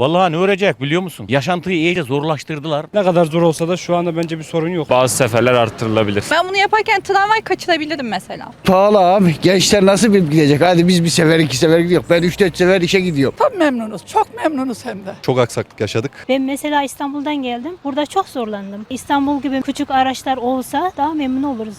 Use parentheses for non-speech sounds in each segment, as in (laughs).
Vallahi ne öğrenecek biliyor musun? Yaşantıyı iyice zorlaştırdılar. Ne kadar zor olsa da şu anda bence bir sorun yok. Bazı seferler arttırılabilir. Ben bunu yaparken tramvay kaçırabilirim mesela. Pahalı abi. Gençler nasıl bir gidecek? Hadi biz bir sefer iki sefer gidiyoruz. Ben üç dört sefer işe gidiyorum. Tabii memnunuz. Çok memnunuz hem de. Çok aksaklık yaşadık. Ben mesela İstanbul'dan geldim. Burada çok zorlandım. İstanbul gibi küçük araçlar olsa daha memnun oluruz.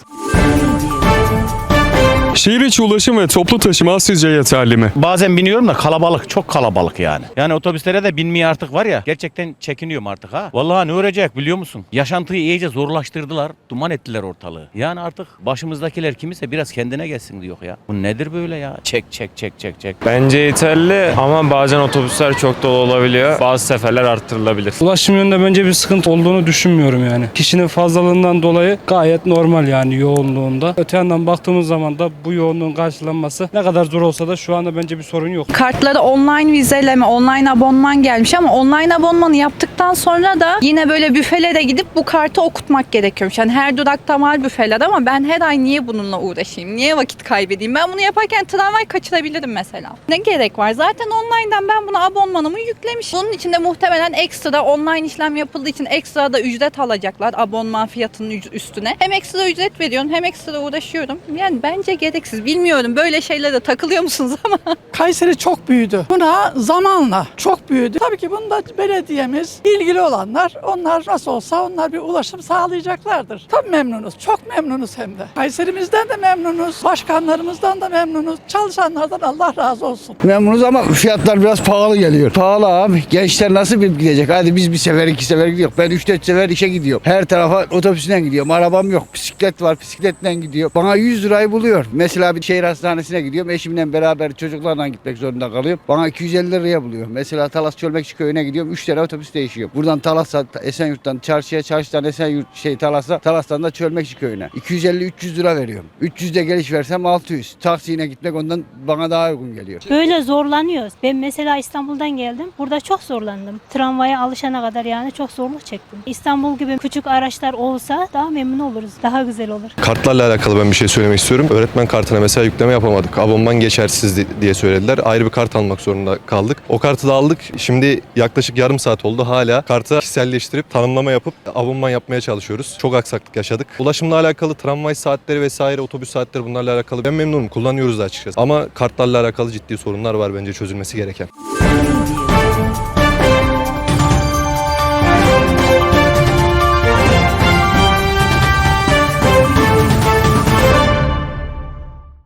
Şehir içi ulaşım ve toplu taşıma sizce yeterli mi? Bazen biniyorum da kalabalık, çok kalabalık yani. Yani otobüslere de binmeye artık var ya, gerçekten çekiniyorum artık ha. Vallahi ne öğrenecek biliyor musun? Yaşantıyı iyice zorlaştırdılar, duman ettiler ortalığı. Yani artık başımızdakiler kimse biraz kendine gelsin diyor ya. Bu nedir böyle ya? Çek çek çek çek çek. Bence yeterli ama bazen otobüsler çok dolu olabiliyor. Bazı seferler arttırılabilir. Ulaşım yönünde bence bir sıkıntı olduğunu düşünmüyorum yani. Kişinin fazlalığından dolayı gayet normal yani yoğunluğunda. Öte yandan baktığımız zaman da bu yoğunluğun karşılanması ne kadar zor olsa da şu anda bence bir sorun yok. Kartlara online vizeleme, online abonman gelmiş ama online abonmanı yaptıktan sonra da yine böyle büfelere gidip bu kartı okutmak gerekiyormuş. Yani her durakta var büfeler ama ben her ay niye bununla uğraşayım? Niye vakit kaybedeyim? Ben bunu yaparken tramvay kaçırabilirim mesela. Ne gerek var? Zaten online'dan ben buna abonmanımı yüklemiş. Bunun için de muhtemelen ekstra online işlem yapıldığı için ekstra da ücret alacaklar abonman fiyatının üstüne. Hem ekstra ücret veriyorum hem ekstra uğraşıyorum. Yani bence gereksiz. Bilmiyorum böyle şeylere takılıyor musunuz ama (laughs) Kayseri çok büyüdü. Buna zamanla çok büyüdü. Tabii ki bunda belediyemiz, ilgili olanlar, onlar nasıl olsa onlar bir ulaşım sağlayacaklardır. Tabii memnunuz. Çok memnunuz hem de. Kayserimizden de memnunuz. Başkanlarımızdan da memnunuz. Çalışanlardan Allah razı olsun. Memnunuz ama fiyatlar biraz pahalı geliyor. Pahalı abi. Gençler nasıl bir gidecek? Hadi biz bir sefer iki sefer gidiyoruz. Ben üç dört sefer işe gidiyorum. Her tarafa otobüsünden gidiyorum. Arabam yok. Bisiklet var. Bisikletle gidiyor. Bana 100 lirayı buluyor. Mesela bir şehir hastanesine gidiyorum. Eşimle beraber çocuklarla gitmek zorunda kalıyorum. Bana 250 liraya buluyor. Mesela Talas Çölmekçi köyüne gidiyorum. 3 tane otobüs değişiyor. Buradan Talas'a, Esenyurt'tan çarşıya, çarşıdan Esenyurt şey Talas'a, Talas'tan da Çölmekçi köyüne. 250-300 lira veriyorum. 300 de geliş versem 600. Taksiyle gitmek ondan bana daha uygun geliyor. Böyle zorlanıyoruz. Ben mesela İstanbul'dan geldim. Burada çok zorlandım. Tramvaya alışana kadar yani çok zorluk çektim. İstanbul gibi küçük araçlar olsa daha memnun oluruz. Daha güzel olur. Kartlarla alakalı ben bir şey söylemek istiyorum. Öğretmen kartına mesela yükleme yapamadık. Abonman geçersiz di- diye söylediler. Ayrı bir kart almak zorunda kaldık. O kartı da aldık. Şimdi yaklaşık yarım saat oldu. Hala kartı kişiselleştirip tanımlama yapıp abonman yapmaya çalışıyoruz. Çok aksaklık yaşadık. Ulaşımla alakalı tramvay saatleri vesaire, otobüs saatleri bunlarla alakalı ben memnunum. Kullanıyoruz da açıkçası. Ama kartlarla alakalı ciddi sorunlar var bence çözülmesi gereken.